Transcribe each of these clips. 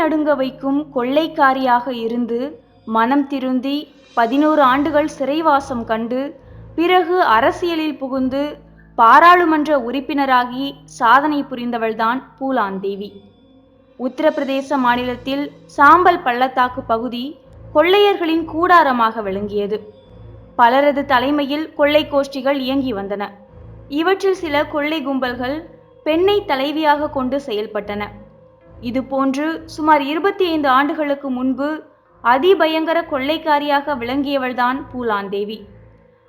நடுங்க வைக்கும் கொள்ளைக்காரியாக இருந்து மனம் திருந்தி பதினோரு ஆண்டுகள் சிறைவாசம் கண்டு பிறகு அரசியலில் புகுந்து பாராளுமன்ற உறுப்பினராகி சாதனை புரிந்தவள்தான் பூலாந்தேவி. உத்தரப்பிரதேச மாநிலத்தில் சாம்பல் பள்ளத்தாக்கு பகுதி கொள்ளையர்களின் கூடாரமாக விளங்கியது. பலரது தலைமையில் கொள்ளை கோஷ்டிகள் இயங்கி வந்தன. இவற்றில் சில கொள்ளை கும்பல்கள் பெண்ணை தலைவியாக கொண்டு செயல்பட்டன. இதுபோன்று சுமார் இருபத்தி ஐந்து ஆண்டுகளுக்கு முன்பு அதிபயங்கர கொள்ளைக்காரியாக விளங்கியவள்தான் பூலாந்தேவி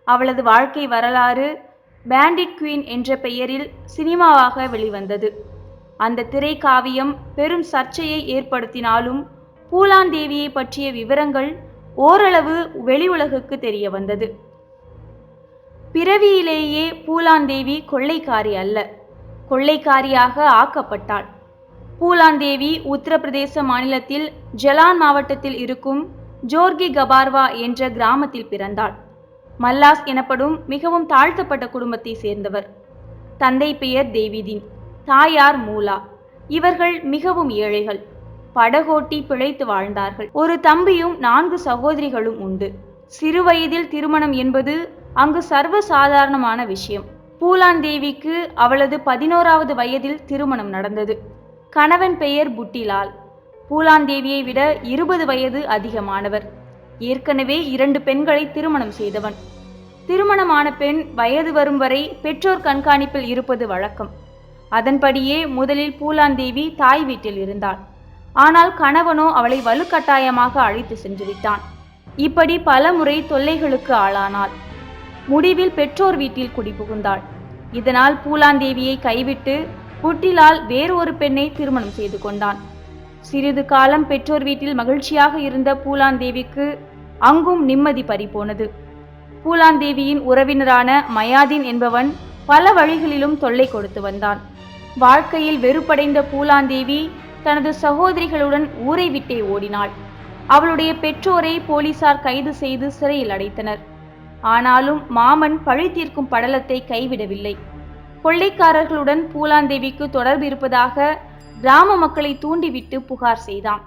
அவளது வாழ்க்கை வரலாறு பேண்டிட் குயின் என்ற பெயரில் சினிமாவாக வெளிவந்தது. அந்த திரைக்காவியம் பெரும் சர்ச்சையை ஏற்படுத்தினாலும் பூலாந்தேவியை பற்றிய விவரங்கள் ஓரளவு வெளி உலகுக்கு தெரிய வந்தது. பிறவியிலேயே பூலாந்தேவி கொள்ளைக்காரி அல்ல. கொள்ளைக்காரியாக ஆக்கப்பட்டாள். பூலாந்தேவி உத்தரப்பிரதேச மாநிலத்தில் ஜலான் மாவட்டத்தில் இருக்கும் ஜோர்கி கபார்வா என்ற கிராமத்தில் பிறந்தாள். மல்லாஸ் எனப்படும் மிகவும் தாழ்த்தப்பட்ட குடும்பத்தை சேர்ந்தவர். தந்தை பெயர் தேவிதீன் தாயார் மூலா. இவர்கள் மிகவும் ஏழைகள். படகோட்டி பிழைத்து வாழ்ந்தார்கள். ஒரு தம்பியும் நான்கு சகோதரிகளும் உண்டு. சிறுவயதில் திருமணம் என்பது அங்கு சர்வ சாதாரணமான விஷயம். பூலாந்தேவிக்கு அவளது பதினோராவது வயதில் திருமணம் நடந்தது. கணவன் பெயர் புட்டிலால். பூலாந்தேவியை விட இருபது வயது அதிகமானவர். ஏற்கனவே இரண்டு பெண்களை திருமணம் செய்தவன். திருமணமான பெண் வயது வரும் வரை பெற்றோர் கண்காணிப்பில் இருப்பது வழக்கம். அதன்படியே முதலில் பூலாந்தேவி தாய் வீட்டில் இருந்தாள். ஆனால் கணவனோ அவளை வலுக்கட்டாயமாக அழைத்து சென்று விட்டான். இப்படி பல முறை தொல்லைகளுக்கு ஆளானாள். முடிவில் பெற்றோர் வீட்டில் குடிபுகுந்தாள். இதனால் பூலாந்தேவியை கைவிட்டு புட்டிலால் வேறு ஒரு பெண்ணை திருமணம் செய்து கொண்டான். சிறிது காலம் பெற்றோர் வீட்டில் மகிழ்ச்சியாக இருந்த பூலாந்தேவிக்கு அங்கும் நிம்மதி பறிபோனது. பூலாந்தேவியின் உறவினரான மயாதீன் என்பவன் பல வழிகளிலும் தொல்லை கொடுத்து வந்தான். வாழ்க்கையில் வெறுப்படைந்த பூலாந்தேவி தனது சகோதரிகளுடன் ஊரை விட்டே ஓடினாள். அவளுடைய பெற்றோரை போலீசார் கைது செய்து சிறையில் அடைத்தனர். ஆனாலும் மாமன் பழி தீர்க்கும் படலத்தை கைவிடவில்லை. கொள்ளைக்காரர்களுடன் பூலாந்தேவிக்கு தொடர்பு இருப்பதாக கிராம மக்களை தூண்டிவிட்டு புகார் செய்தான்.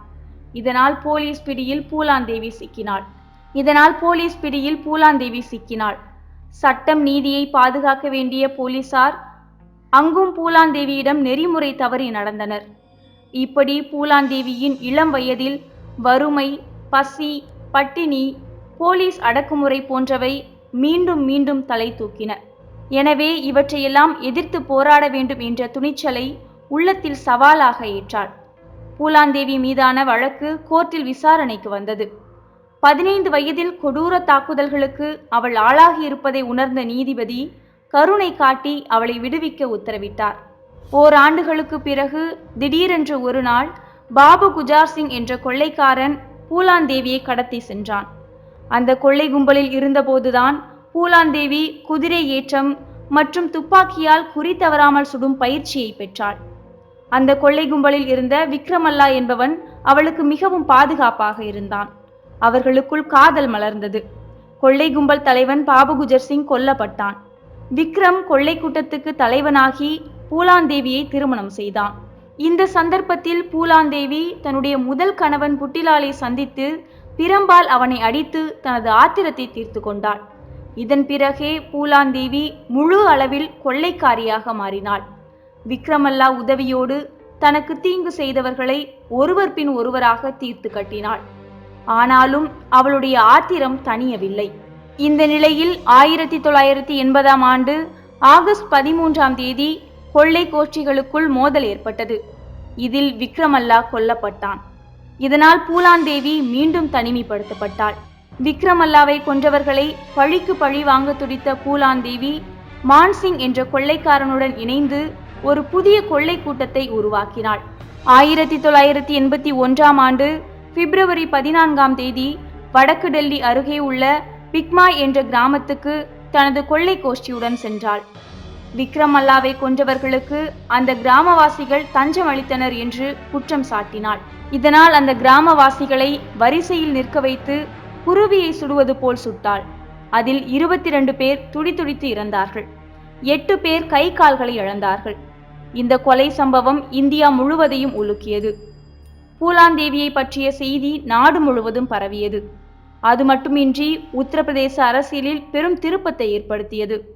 இதனால் போலீஸ் பிடியில் பூலாந்தேவி சிக்கினாள். இதனால் போலீஸ் பிடியில் பூலாந்தேவி சிக்கினாள். சட்டம் நீதியை பாதுகாக்க வேண்டிய போலீசார் அங்கும் பூலாந்தேவியிடம் நெறிமுறை தவறி நடந்தனர். இப்படி பூலாந்தேவியின் இளம் வயதில் வறுமை பசி பட்டினி போலீஸ் அடக்குமுறை போன்றவை மீண்டும் மீண்டும் தலை தூக்கின. எனவே இவற்றையெல்லாம் எதிர்த்து போராட வேண்டும் என்ற துணிச்சலை உள்ளத்தில் சவாலாக ஏற்றாள். பூலாந்தேவி மீதான வழக்கு கோர்ட்டில் விசாரணைக்கு வந்தது. பதினைந்து வயதில் கொடூர தாக்குதல்களுக்கு அவள் ஆளாகி இருப்பதை உணர்ந்த நீதிபதி கருணை காட்டி அவளை விடுவிக்க உத்தரவிட்டார். ஓராண்டுகளுக்கு பிறகு திடீரென்று ஒரு நாள் பாபு குஜார் சிங் என்ற கொள்ளைக்காரன் பூலாந்தேவியை கடத்தி சென்றான். அந்த கொள்ளை கும்பலில் இருந்தபோதுதான் பூலாந்தேவி குதிரை ஏற்றம் மற்றும் துப்பாக்கியால் குறி தவறாமல் சுடும் பயிற்சியை பெற்றாள். அந்த கொள்ளை கும்பலில் இருந்த விக்ரமல்லா என்பவன் அவளுக்கு மிகவும் பாதுகாப்பாக இருந்தான். அவர்களுக்குள் காதல் மலர்ந்தது. கொள்ளை கும்பல் தலைவன் பாபுகுஜர் சிங் கொல்லப்பட்டான். விக்ரம் கொள்ளை கூட்டத்துக்கு தலைவனாகி பூலாந்தேவியை திருமணம் செய்தான். இந்த சந்தர்ப்பத்தில் பூலாந்தேவி தன்னுடைய முதல் கணவன் புட்டிலாலை சந்தித்து பிரம்பால் அவனை அடித்து தனது ஆத்திரத்தை தீர்த்து கொண்டாள். இதன் பிறகே பூலாந்தேவி முழு அளவில் கொள்ளைக்காரியாக மாறினாள். விக்ரமல்லா உதவியோடு தனக்கு தீங்கு செய்தவர்களை ஒருவர் பின் ஒருவராக தீர்த்து கட்டினாள். ஆனாலும் அவளுடைய ஆத்திரம் தணியவில்லை. இந்த நிலையில் ஆயிரத்தி தொள்ளாயிரத்தி எண்பதாம் ஆண்டு ஆகஸ்ட் பதிமூன்றாம் தேதி கொள்ளை கோஷ்டிகளுக்குள் மோதல் ஏற்பட்டது. இதில் விக்ரமல்லா கொல்லப்பட்டான். இதனால் பூலாந்தேவி மீண்டும் தனிமைப்படுத்தப்பட்டாள். விக்ரமல்லாவை கொன்றவர்களை பழிக்கு பழி வாங்க துடித்த பூலாந்தேவி மான்சிங் என்ற கொள்ளைக்காரனுடன் இணைந்து ஒரு புதிய கொள்ளை கூட்டத்தை உருவாக்கினாள். ஆயிரத்தி தொள்ளாயிரத்தி எண்பத்தி ஒன்றாம் ஆண்டு பிப்ரவரி பதினான்காம் தேதி வடக்கு டெல்லி அருகே உள்ள பிக்மா என்ற கிராமத்துக்கு தனது கொள்ளை கோஷ்டியுடன் சென்றாள். விக்ரமல்லாவை கொன்றவர்களுக்கு அந்த கிராமவாசிகள் தஞ்சம் அளித்தனர் என்று குற்றம் சாட்டினாள். இதனால் அந்த கிராமவாசிகளை வரிசையில் நிற்க வைத்து குருவியை சுடுவது போல் சுட்டாள். அதில் இருபத்தி ரெண்டு பேர் துடிதுடித்து இறந்தார்கள். எட்டு பேர் கை கால்களை இழந்தார்கள். இந்த கொலை சம்பவம் இந்தியா முழுவதையும் உலுக்கியது. பூலாந்தேவியை பற்றிய செய்தி நாடு முழுவதும் பரவியது. அது மட்டுமின்றி உத்தரப்பிரதேச அரசியலில் பெரும் திருப்பத்தை ஏற்படுத்தியது.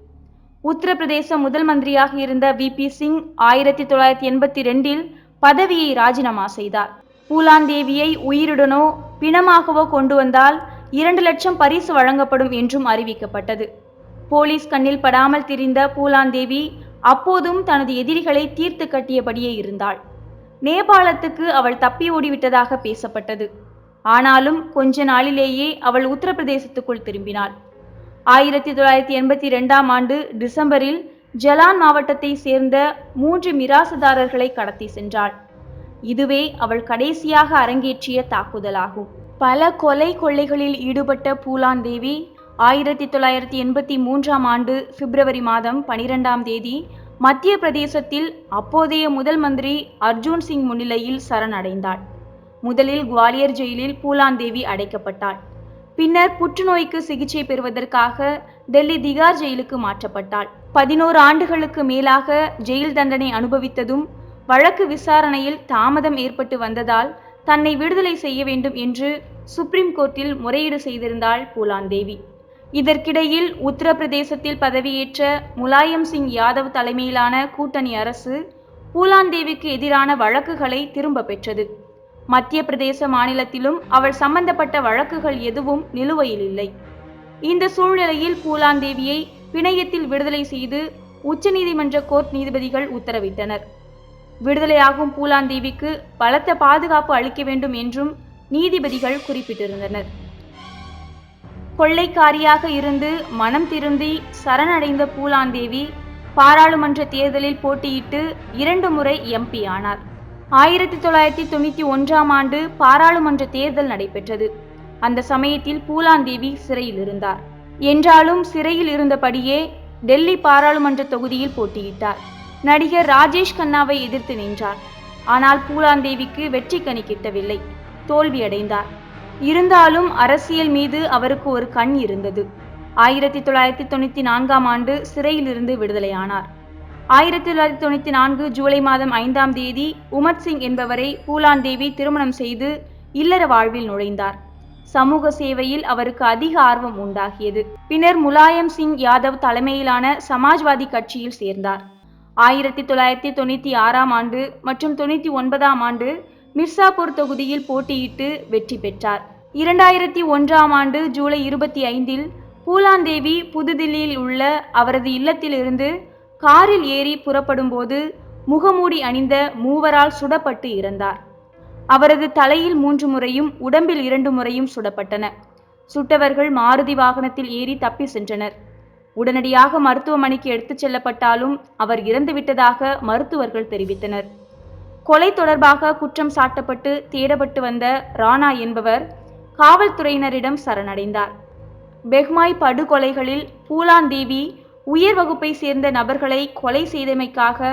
உத்தரப்பிரதேச முதல் மந்திரியாக இருந்த வி. பி. சிங் ஆயிரத்தி தொள்ளாயிரத்தி எண்பத்தி ரெண்டில் பதவியை ராஜினாமா செய்தார். பூலாந்தேவியை உயிருடனோ பிணமாகவோ கொண்டு வந்தால் இரண்டு லட்சம் பரிசு வழங்கப்படும் என்றும் அறிவிக்கப்பட்டது. போலீஸ் கண்ணில் படாமல் திரிந்த பூலாந்தேவி அப்போதும் தனது எதிரிகளை தீர்த்து கட்டியபடியே இருந்தாள். நேபாளத்துக்கு அவள் தப்பி ஓடிவிட்டதாக பேசப்பட்டது. ஆனாலும் கொஞ்ச நாளிலேயே அவள் உத்தரப்பிரதேசத்துக்குள் திரும்பினாள். ஆயிரத்தி தொள்ளாயிரத்தி எண்பத்தி ரெண்டாம் ஆண்டு டிசம்பரில் ஜலான் மாவட்டத்தை சேர்ந்த மூன்று மிராசுதாரர்களை கடத்தி சென்றாள். இதுவே அவள் கடைசியாக அரங்கேற்றிய தாக்குதலாகும். பல கொலை கொள்ளைகளில் ஈடுபட்ட பூலான் தேவி ஆயிரத்தி தொள்ளாயிரத்தி எண்பத்தி மூன்றாம் ஆண்டு பிப்ரவரி மாதம் பனிரெண்டாம் தேதி மத்திய பிரதேசத்தில் அப்போதைய முதல் மந்திரி அர்ஜூன் சிங் முன்னிலையில் சரணடைந்தாள். முதலில் குவாலியர் ஜெயிலில் பூலாந்தேவி அடைக்கப்பட்டாள். பின்னர் புற்றுநோய்க்கு சிகிச்சை பெறுவதற்காக டெல்லி திகார் ஜெயிலுக்கு மாற்றப்பட்டாள். பதினோரு ஆண்டுகளுக்கு மேலாக ஜெயில் தண்டனை அனுபவித்ததும் வழக்கு விசாரணையில் தாமதம் ஏற்பட்டு வந்ததால் தன்னை விடுதலை செய்ய வேண்டும் என்று சுப்ரீம் கோர்ட்டில் முறையீடு செய்திருந்தாள் பூலாந்தேவி இதற்கிடையில் உத்தரப்பிரதேசத்தில் பதவியேற்ற முலாயம் சிங் யாதவ் தலைமையிலான கூட்டணி அரசு பூலாந்தேவிக்கு எதிரான வழக்குகளை திரும்ப பெற்றது. மத்திய பிரதேச மாநிலத்திலும் அவள் சம்பந்தப்பட்ட வழக்குகள் எதுவும் நிலுவையில் இல்லை. இந்த சூழ்நிலையில் பூலாந்தேவியை பிணையத்தில் விடுதலை செய்து உச்சநீதிமன்ற கோர்ட் நீதிபதிகள் உத்தரவிட்டனர். விடுதலையாகும் பூலாந்தேவிக்கு பலத்த பாதுகாப்பு அளிக்க வேண்டும் என்றும் நீதிபதிகள் குறிப்பிட்டிருந்தனர். கொள்ளைக்காரியாக இருந்து மனம் திருந்தி சரணடைந்த பூலாந்தேவி பாராளுமன்ற தேர்தலில் போட்டியிட்டு இரண்டு முறை எம்பி ஆனார். ஆயிரத்தி தொள்ளாயிரத்தி தொண்ணூற்றி ஒன்றாம் ஆண்டு பாராளுமன்ற தேர்தல் நடைபெற்றது. அந்த சமயத்தில் பூலாந்தேவி சிறையில் இருந்தார். என்றாலும் சிறையில் இருந்தபடியே டெல்லி பாராளுமன்ற தொகுதியில் போட்டியிட்டார். நடிகர் ராஜேஷ் கண்ணாவை எதிர்த்து நின்றார். ஆனால் பூலாந்தேவிக்கு வெற்றி கணி கிட்டவில்லை. தோல்வியடைந்தார். இருந்தாலும் அரசியல் மீது அவருக்கு ஒரு கண் இருந்தது. ஆயிரத்தி தொள்ளாயிரத்தி தொண்ணூற்றி நான்காம் ஆண்டு சிறையிலிருந்து விடுதலையானார். ஆயிரத்தி தொள்ளாயிரத்தி தொண்ணூற்றி நான்கு ஜூலை மாதம் ஐந்தாம் தேதி உமத் சிங் என்பவரை பூலாந்தேவி திருமணம் செய்து இல்லற வாழ்வில் நுழைந்தார். சமூக சேவையில் அவருக்கு அதிக ஆர்வம் உண்டாகியது. பின்னர் முலாயம் சிங் யாதவ் தலைமையிலான சமாஜ்வாதி கட்சியில் சேர்ந்தார். ஆயிரத்தி தொள்ளாயிரத்தி தொண்ணூற்றி ஆறாம் ஆண்டு மற்றும் தொண்ணூற்றி ஒன்பதாம் ஆண்டு மிர்சாபூர் தொகுதியில் போட்டியிட்டு வெற்றி பெற்றார். இரண்டாயிரத்தி ஒன்றாம் ஆண்டு ஜூலை இருபத்தி ஐந்தில் பூலாந்தேவி புதுதில்லியில் உள்ள அவரது இல்லத்திலிருந்து காரில் ஏறி புறப்படும்போது முகமூடி அணிந்த மூவரால் சுடப்பட்டு இறந்தார். அவரது தலையில் மூன்று முறையும் உடம்பில் இரண்டு முறையும் சுடப்பட்டன. சுட்டவர்கள் மாருதி வாகனத்தில் ஏறி தப்பி சென்றனர். உடனடியாக மருத்துவமனைக்கு எடுத்துச் செல்லப்பட்டாலும் அவர் இறந்துவிட்டதாக மருத்துவர்கள் தெரிவித்தனர். கொலை தொடர்பாக குற்றம் சாட்டப்பட்டு தேடப்பட்டு வந்த ராணா என்பவர் காவல்துறையினரிடம் சரணடைந்தார். பெஹ்மாய் படுகொலைகளில் பூலாந்தேவி உயர் வகுப்பை சேர்ந்த நபர்களை கொலை செய்தமைக்காக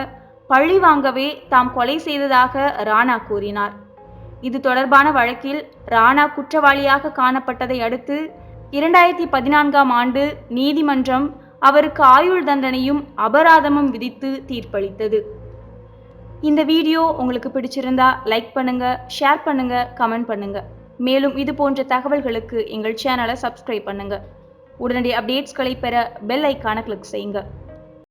பழி வாங்கவே தாம் கொலை செய்ததாக ராணா கூறினார். இது தொடர்பான வழக்கில் ராணா குற்றவாளியாக காணப்பட்டதை அடுத்து இரண்டாயிரத்தி பதினான்காம் ஆண்டு நீதிமன்றம் அவருக்கு ஆயுள் தண்டனையும் அபராதமும் விதித்து தீர்ப்பளித்தது. இந்த வீடியோ உங்களுக்கு பிடிச்சிருந்தா லைக் பண்ணுங்க ஷேர் பண்ணுங்க கமெண்ட் பண்ணுங்க. மேலும் இது போன்ற தகவல்களுக்கு எங்கள் சேனலை சப்ஸ்கிரைப் பண்ணுங்க. உடனடி அப்டேட்ஸ்களை பெற பெல் ஐக்கான கிளிக் செய்யுங்க.